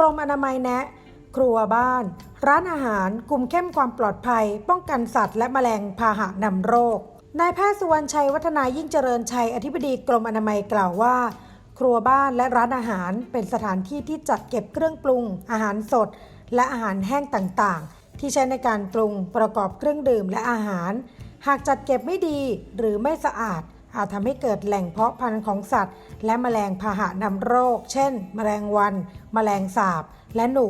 กรมอนามัยแนะ ครัวบ้าน ร้านอาหารกลุ่มเข้มความปลอดภัย ป้องกันสัตว์และแมลงพาหะนำโรคนายแพทย์สุวรรณชัยวัฒนายิ่งเจริญชัยอธิบดีกรมอนามัยกล่าวว่า ครัวบ้านและร้านอาหารเป็นสถานที่ที่จัดเก็บเครื่องปรุง อาหารสด และอาหารแห้งต่างๆ ที่ใช้ในการปรุงประกอบเครื่องดื่มและอาหาร หากจัดเก็บไม่ดีหรือไม่สะอาด อาจทำให้เกิดแหล่งเพาะพันธุ์ของสัตว์ และแมลงพาหะนำโรค เช่น แมลงวัน แมลงสาบ และหนู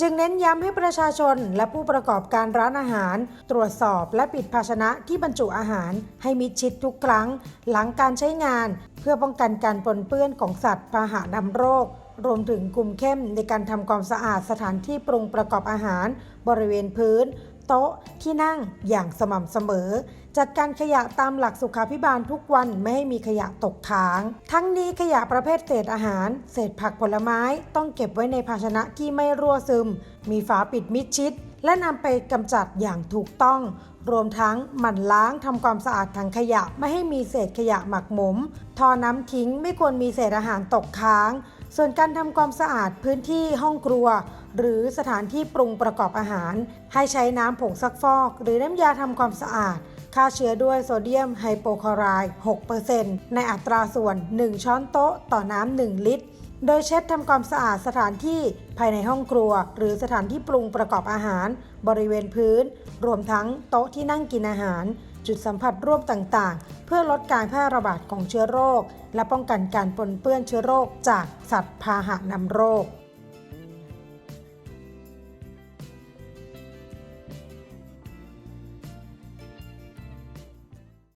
จึงเน้นย้ำให้ประชาชนและผู้ประกอบการร้านอาหาร ตรวจสอบและปิดภาชนะที่บรรจุอาหาร ให้มิดชิดทุกครั้ง หลังการใช้งาน เพื่อป้องกันการปนเปื้อนของสัตว์พาหะนำโรครวมถึงกลุ่มเข้มในการทำความสะอาดสถานที่ปรุงประกอบอาหาร บริเวณพื้น โต๊ะที่นั่งอย่างสม่ำเสมอ จัดการขยะตามหลักสุขาพิบาลทุกวันไม่ให้มีขยะตกค้าง ทั้งนี้ขยะประเภทเศษอาหาร เศษผักผลไม้ต้องเก็บไว้ในภาชนะที่ไม่รั่วซึม มีฝาปิดมิดชิด และนำไปกำจัดอย่างถูกต้อง รวมทั้งหมั่นล้างทำความสะอาดถังขยะไม่ให้มีเศษขยะหมักหมม ทอน้ำทิ้งไม่ควรมีเศษอาหารตกค้าง ส่วนการทำความสะอาดพื้นที่ห้องครัว หรือสถานที่ปรุงประกอบอาหาร ให้ใช้น้ำผงซักฟอก หรือน้ำยาทำความสะอาดฆ่าเชื้อด้วยโซเดียมไฮโปคลอไรด์6%ในอัตราส่วน 1 ช้อนโต๊ะต่อน้ำ 1 ลิตร โดยเช็ดทำความสะอาดสถานที่ภายในห้องครัว หรือสถานที่ปรุงประกอบอาหาร บริเวณพื้น รวมทั้งโต๊ะที่นั่งกินอาหาร จุดสัมผัสร่วมต่างๆ เพื่อลดการแพร่ระบาดของเชื้อโรค และป้องกันการปนเปื้อนเชื้อโรคจากสัตว์พาหะนำโรค